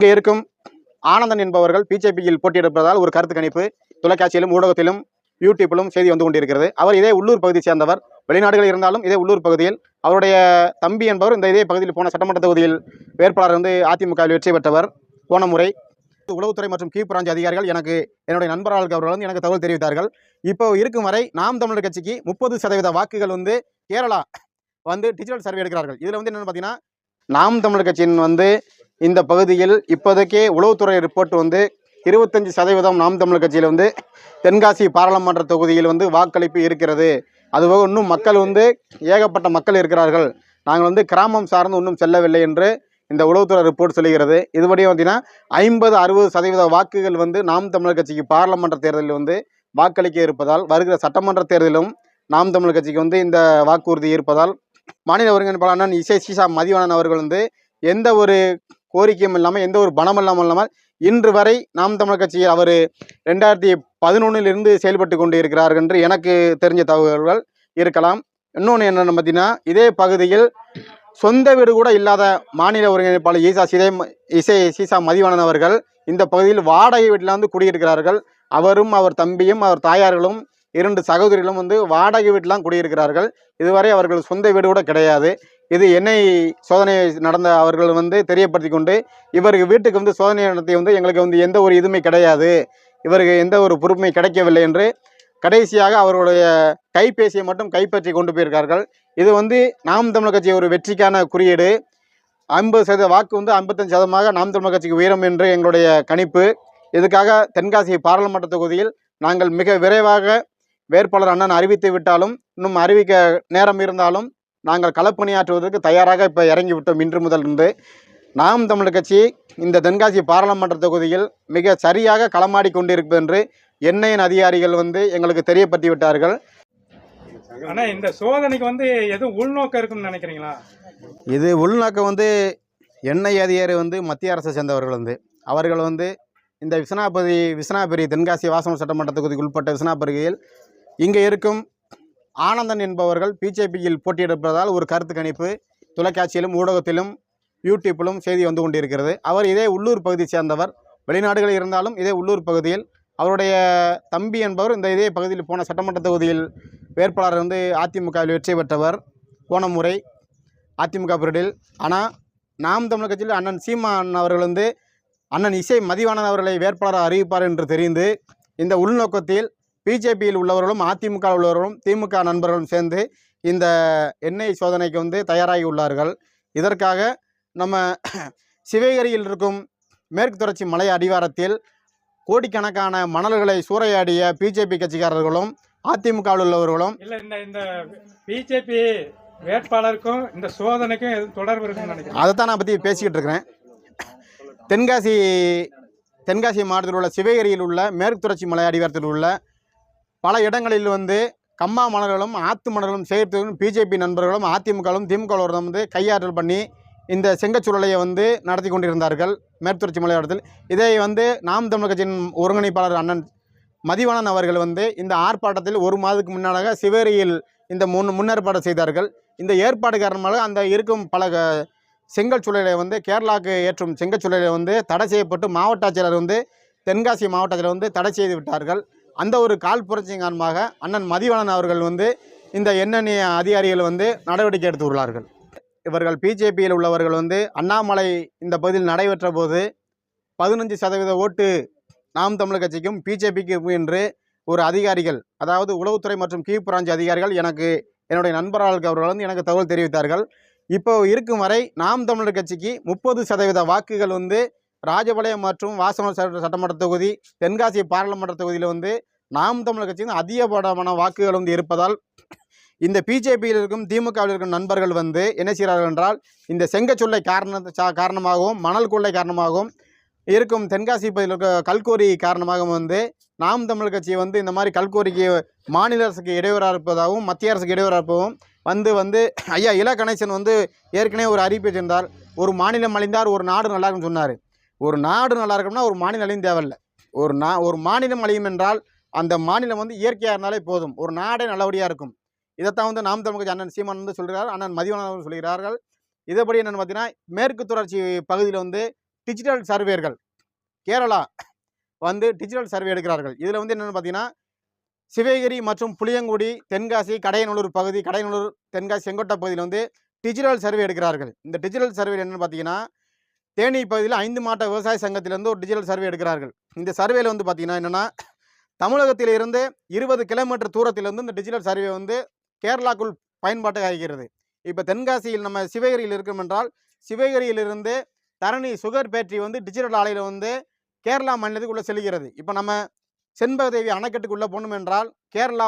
இங்கே இருக்கும் ஆனந்தன் என்பவர்கள் பிஜேபியில் போட்டியிடுப்பதால் ஒரு கருத்து கணிப்பு. தொலைக்காட்சியிலும் ஊடகத்திலும் யூடியூப்பிலும் செய்தி வந்து கொண்டிருக்கிறது. அவர் இதே உள்ளூர் பகுதியை சேர்ந்தவர். வெளிநாடுகளில் இருந்தாலும் இதே உள்ளூர் பகுதியில் அவருடைய தம்பி என்பவர் இந்த இதே பகுதியில் போன சட்டமன்ற தொகுதியில் வேட்பாளர் வந்து அதிமுகவில் வெற்றி பெற்றவர். போன முறை உளவுத்துறை மற்றும் கீழ் அதிகாரிகள் எனக்கு என்னுடைய நண்பர்கள் அவர்கள் வந்து எனக்கு தகவல் தெரிவித்தார்கள். இப்போ இருக்கும் வரை நாம் தமிழர் கட்சிக்கு முப்பது சதவீத வாக்குகள் வந்து கேரளா வந்து டிஜிட்டல் சர்வே எடுக்கிறார்கள். இதில் வந்து என்னென்னு பார்த்தீங்கன்னா நாம் தமிழர் கட்சியின் வந்து இந்த பகுதியில் இப்போதைக்கே உளவுத்துறை ரிப்போர்ட் வந்து இருபத்தஞ்சு சதவீதம் நாம் தமிழர் கட்சியில் வந்து தென்காசி பாராளுமன்ற தொகுதியில் வந்து வாக்களிப்பு இருக்கிறது. அதுபோக இன்னும் மக்கள் வந்து ஏகப்பட்ட மக்கள் இருக்கிறார்கள். நாங்கள் வந்து கிராமம் சார்ந்து இன்னும் செல்லவில்லை என்று இந்த உளவுத்துறை ரிப்போர்ட் சொல்லுகிறது. இதுபடி பார்த்தீங்கன்னா ஐம்பது அறுபது சதவீத வாக்குகள் வந்து நாம் தமிழர் கட்சிக்கு பாராளுமன்ற தேர்தலில் வந்து வாக்களிக்க இருப்பதால் வருகிற சட்டமன்ற தேர்தலிலும் நாம் தமிழர் கட்சிக்கு வந்து இந்த வாக்குறுதி இருப்பதால் மாநில ஒருங்கிணைப்பாளர் இசை சீசா மதிவாணன் அவர்கள் வந்து எந்த ஒரு கோரிக்கையும் இல்லாமல் எந்த ஒரு பணம் இல்லாமல் இல்லாமல் இன்று வரை நாம் தமிழர் கட்சியில் அவர் ரெண்டாயிரத்தி பதினொன்னிலிருந்து செயல்பட்டு கொண்டு இருக்கிறார் என்று எனக்கு தெரிஞ்ச தகவல்கள் இருக்கலாம். இன்னொன்று என்னென்னு பார்த்தீங்கன்னா இதே பகுதியில் சொந்த வீடு கூட இல்லாத மாநில ஒருங்கிணைப்பாளர் ஈசா சிதை இசை சீசா மதிவாணன் அவர்கள் இந்த பகுதியில் வாடகை வீட்டில் வந்து குடியிருக்கிறார்கள். அவரும் அவர் தம்பியும் அவர் தாயார்களும் இரண்டு சகோதரிகளும் வந்து வாடகை வீட்டிலாம் குடியிருக்கிறார்கள். இதுவரை அவர்கள் சொந்த வீடு கூட கிடையாது. இது எண்ணெய் சோதனை நடந்த அவர்கள் வந்து தெரியப்படுத்தி கொண்டு இவருக்கு வீட்டுக்கு வந்து சோதனை நடத்தி வந்து எங்களுக்கு வந்து எந்த ஒரு இதுவுமே கிடையாது. இவருக்கு எந்த ஒரு பொறுப்புமே கிடைக்கவில்லை என்று கடைசியாக அவருடைய கைபேசியை மட்டும் கைப்பற்றி கொண்டு போயிருக்கார்கள். இது வந்து நாம் தமிழர் கட்சி ஒரு வெற்றிக்கான குறியீடு. ஐம்பது சதவீத வாக்கு வந்து ஐம்பத்தஞ்சு சதமாக நாம் தமிழர் கட்சிக்கு உயரும் என்று எங்களுடைய கணிப்பு. இதுக்காக தென்காசி பாராளுமன்ற தொகுதியில் நாங்கள் மிக விரைவாக வேட்பாளர் அண்ணன் அறிவித்து விட்டாலும் இன்னும் அறிவிக்க நேரம் இருந்தாலும் நாங்கள் களப்பணியாற்றுவதற்கு தயாராக இப்போ இறங்கி விட்டோம் இன்று முதல் இருந்து. நாம் தமிழர் கட்சி இந்த தென்காசி பாராளுமன்ற தொகுதியில் மிக சரியாக களமாடி கொண்டிருப்பது என்று எண்ணெயின் அதிகாரிகள் வந்து எங்களுக்கு தெரியப்படுத்தி விட்டார்கள். ஆனா இந்த சோதனைக்கு வந்து எதுவும் உள்நோக்கம் இருக்குன்னு நினைக்கிறீங்களா? இது உள்நோக்கம் வந்து எண்ணெய் அதிகாரி வந்து மத்திய அரசை சேர்ந்தவர்கள் வந்து. அவர்கள் வந்து இந்த விசனாபதி விசனாபுரி தென்காசி வாசனம் சட்டமன்ற தொகுதிக்கு உட்பட்ட விசனாபுரியில் இங்கே இருக்கும் ஆனந்தன் என்பவர்கள் பிஜேபியில் போட்டியிடுப்பதால் ஒரு கருத்து கணிப்பு. தொலைக்காட்சியிலும் ஊடகத்திலும் யூடியூப்பிலும் செய்தி வந்து கொண்டிருக்கிறது. அவர் இதே உள்ளூர் பகுதியை சேர்ந்தவர். வெளிநாடுகளில் இருந்தாலும் இதே உள்ளூர் பகுதியில். அவருடைய தம்பி என்பவர் இந்த இதே பகுதியில் போன சட்டமன்ற தொகுதியில் வேட்பாளர் வந்து அதிமுகவில் வெற்றி பெற்றவர். போன முறை அதிமுக பீரியடில் ஆனால் நாம் தமிழர் கட்சியில் அண்ணன் சீமான் அவர்கள் வந்து அண்ணன் இசை மதிவாணன் அவர்களை வேட்பாளராக அறிவிப்பார் என்று தெரிந்து இந்த உள்நோக்கத்தில் பிஜேபியில் உள்ளவர்களும் அதிமுக உள்ளவர்களும் திமுக நண்பர்களும் சேர்ந்து இந்த எண்ணெய் சோதனைக்கு வந்து தயாராகி உள்ளார்கள். இதற்காக நம்ம சிவகிரியில் இருக்கும் மேற்கு தொடர்ச்சி மலை அடிவாரத்தில் கோடிக்கணக்கான மணல்களை சூறையாடிய பிஜேபி கட்சிக்காரர்களும் அதிமுகவில் உள்ளவர்களும் இல்ல இந்த இந்த பிஜேபி வேட்பாளருக்கும் இந்த சோதனைக்கும் எதுவும் தொடர்பு இருக்குன்னு நினைக்கிறேன். அதை தான் நான் பற்றி பேசிக்கிட்டு இருக்கிறேன். தென்காசி தென்காசி மாவட்டத்தில் உள்ள சிவகிரியில் உள்ள மேற்கு தொடர்ச்சி மலை அடிவாரத்தில் உள்ள பல இடங்களில் வந்து கம்மா மலர்களும் ஆத்து மலர்களும் சேர்த்து பிஜேபி நண்பர்களும் அதிமுகவும் திமுகவுடன் வந்து கையாற்றல் பண்ணி இந்த செங்கச்சூழலையை வந்து நடத்தி கொண்டிருந்தார்கள் மேற்கு மலையாளத்தில். இதை வந்து நாம் தமிழ் கட்சியின் ஒருங்கிணைப்பாளர் அண்ணன் மதிவாணன் அவர்கள் வந்து இந்த ஆர்ப்பாட்டத்தில் ஒரு மாதத்துக்கு முன்னாக சிவேரியில் இந்த முன் முன்னேற்பாடு செய்தார்கள். இந்த ஏற்பாடு காரணமாக அந்த இருக்கும் பல க- செங்கல் சூழலை வந்து கேரளாவுக்கு ஏற்றும் செங்கல் சூழலை வந்து தடை செய்யப்பட்டு மாவட்ட ஆட்சியர் வந்து தென்காசி மாவட்டத்தில் வந்து தடை செய்து விட்டார்கள். அந்த ஒரு கால் புரட்சியின் காரணமாக அண்ணன் மதிவாணன் அவர்கள் வந்து இந்த எண்ணெய் அதிகாரிகள் வந்து நடவடிக்கை எடுத்து உள்ளார்கள். இவர்கள் பிஜேபியில் உள்ளவர்கள் வந்து அண்ணாமலை இந்த பகுதியில் நடைபெற்ற போது பதினஞ்சு சதவீத ஓட்டு நாம் தமிழர் கட்சிக்கும் பிஜேபிக்கும் என்று ஒரு அதிகாரிகள் அதாவது உளவுத்துறை மற்றும் கீழ் பிராஞ்சு அதிகாரிகள் எனக்கு என்னுடைய நண்பர்களுக்கு அவர்கள் வந்து எனக்கு தகவல் தெரிவித்தார்கள். இப்போ இருக்கும் வரை நாம் தமிழர் கட்சிக்கு முப்பது சதவீத வாக்குகள் வந்து ராஜபாளையம் மற்றும் வாசன சட்ட- சட்டமன்ற தொகுதி தென்காசி பாராளுமன்ற தொகுதியில் வந்து நாம் தமிழர் கட்சியின் அதிகப்படமான வாக்குகள் வந்து இருப்பதால் இந்த பிஜேபியில் இருக்கும் திமுகவில் இருக்கும் நண்பர்கள் வந்து என்ன செய்கிறார்கள் என்றால் இந்த செங்கச்சொல்லை காரண சா- காரணமாகவும் மணல் கொள்ளை காரணமாகவும் இருக்கும் தென்காசி பகுதியில் இருக்க கல்கோரி காரணமாகவும் வந்து நாம் தமிழர் கட்சி வந்து இந்த மாதிரி கல்கோரிக்கு மாநில அரசுக்கு இடையூறாக இருப்பதாகவும் மத்திய அரசுக்கு இடையூறாக இருப்பதாகவும் வந்து வந்து ஐயா இல கணேசன் வந்து ஏற்கனவே ஒரு அறிவிப்பு வச்சிருந்தார். ஒரு மாநிலம் அழிந்தார் ஒரு நாடு நல்லா இருக்குன்னு சொன்னார். ஒரு நாடு நல்லா இருக்கணும்னா ஒரு மாநிலம் அழியும் தேவையில்ல. ஒரு நா ஒரு மாநிலம் அழியும் என்றால் அந்த மாநிலம் வந்து இயற்கையாக இருந்தாலே போதும். ஒரு நாடே நல்லபடியாக இருக்கும். இதைத்தான் வந்து நாம் தமிழ் அண்ணன் சீமான் வந்து சொல்கிறார் அண்ணன் மதிவானன் சொல்கிறார்கள். இதபடி என்னென்னு பார்த்தீங்கன்னா மேற்கு தொடர்ச்சி பகுதியில் வந்து டிஜிட்டல் சர்வேர்கள் கேரளா வந்து டிஜிட்டல் சர்வே எடுக்கிறார்கள். இதில் வந்து என்னென்னு பார்த்தீங்கன்னா சிவகிரி மற்றும் புளியங்குடி தென்காசி கடையநல்லூர் பகுதி கடையநல்லூர் தென்காசி செங்கோட்டை பகுதியில் வந்து டிஜிட்டல் சர்வே எடுக்கிறார்கள். இந்த டிஜிட்டல் சர்வே என்னென்னு பார்த்தீங்கன்னா தேனி பகுதியில் ஐந்து மாவட்ட விவசாய சங்கத்திலேருந்து ஒரு டிஜிட்டல் சர்வே எடுக்கிறார்கள். இந்த சர்வேல வந்து பார்த்தீங்கன்னா என்னென்னா தமிழகத்தில் இருந்து இருபது கிலோமீட்டர் தூரத்திலிருந்து இந்த டிஜிட்டல் சர்வே வந்து கேரளாக்குள் பயன்பாட்டை ஆகிறது இப்போ தென்காசியில் நம்ம சிவகிரியில் இருக்கோம் என்றால் சிவகிரியிலிருந்து தரணி சுகர் பேட்டரி வந்து டிஜிட்டல் ஆலையில் வந்து கேரளா மாநிலத்துக்குள்ளே செல்கிறது. இப்போ நம்ம செண்பகதேவி அணைக்கட்டுக்குள்ளே போகணும் என்றால் கேரளா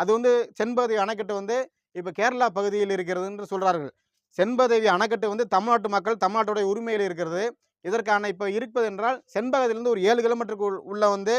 அது வந்து செண்பகதேவி அணைக்கட்டு வந்து இப்போ கேரளா பகுதியில் இருக்கிறது என்று சொல்கிறார்கள் செண்பகதேவி அணைக்கட்டு வந்து தமிழ்நாட்டு மக்கள் தமிழ்நாட்டுடைய உரிமையில் இருக்கிறது. இதற்கான இப்போ இருப்பது என்றால் செண்பகத்திலிருந்து ஒரு ஏழு கிலோமீட்டருக்கு உள்ள வந்து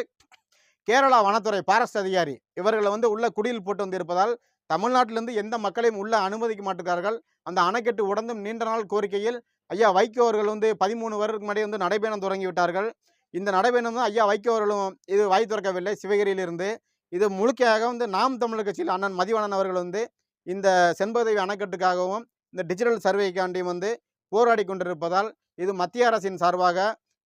கேரளா வனத்துறை பாரஸ்ட் அதிகாரி. இவர்களை வந்து உள்ள குடியில் போட்டு வந்திருப்பதால் தமிழ்நாட்டிலிருந்து எந்த மக்களையும் உள்ள அனுமதிக்க மாட்டுகிறார்கள் அந்த அணைக்கட்டு உடந்தும் நீண்ட நாள் கோரிக்கையில் ஐயா வைகோ அவர்கள் வந்து பதிமூணு வருடத்துக்கு முன்னாடி வந்து நடைபயணம் தொடங்கி விட்டார்கள். இந்த நடைபயணம் தான் ஐயா வைகோ அவர்களும் இது வாய் திறக்கவில்லை சிவகிரியிலிருந்து இது முழுக்கையாக வந்து நாம் தமிழர் கட்சியில் அண்ணன் மதிவாணன் அவர்கள் வந்து இந்த செண்பகதேவி அணைக்கட்டுக்காகவும் இந்த டிஜிட்டல் சர்வேக்காண்டியும் வந்து போராடி கொண்டிருப்பதால் இது மத்திய அரசின் சார்பாக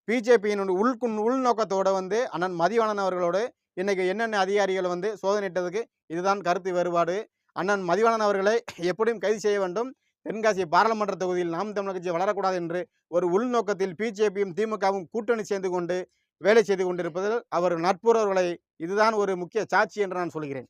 பிஜேபியின் உள்குன் உள்நோக்கத்தோடு வந்து அண்ணன் மதிவாணன் அவர்களோடு இன்றைக்கி என்னென்ன அதிகாரிகள் வந்து சோதனையிட்டதுக்கு இதுதான் கருத்து வேறுபாடு. அண்ணன் மதிவாணன் அவர்களை எப்படியும் கைது செய்ய வேண்டும். தென்காசி பாராளுமன்ற தொகுதியில் நாம் தமிழர் கட்சி வளரக்கூடாது என்று ஒரு உள்நோக்கத்தில் பிஜேபியும் திமுகவும் கூட்டணி சேர்ந்து கொண்டு வேலை செய்து கொண்டிருப்பதில் அவர் நட்புறவர்களை இதுதான் ஒரு முக்கிய சாட்சி என்று நான் சொல்கிறேன்.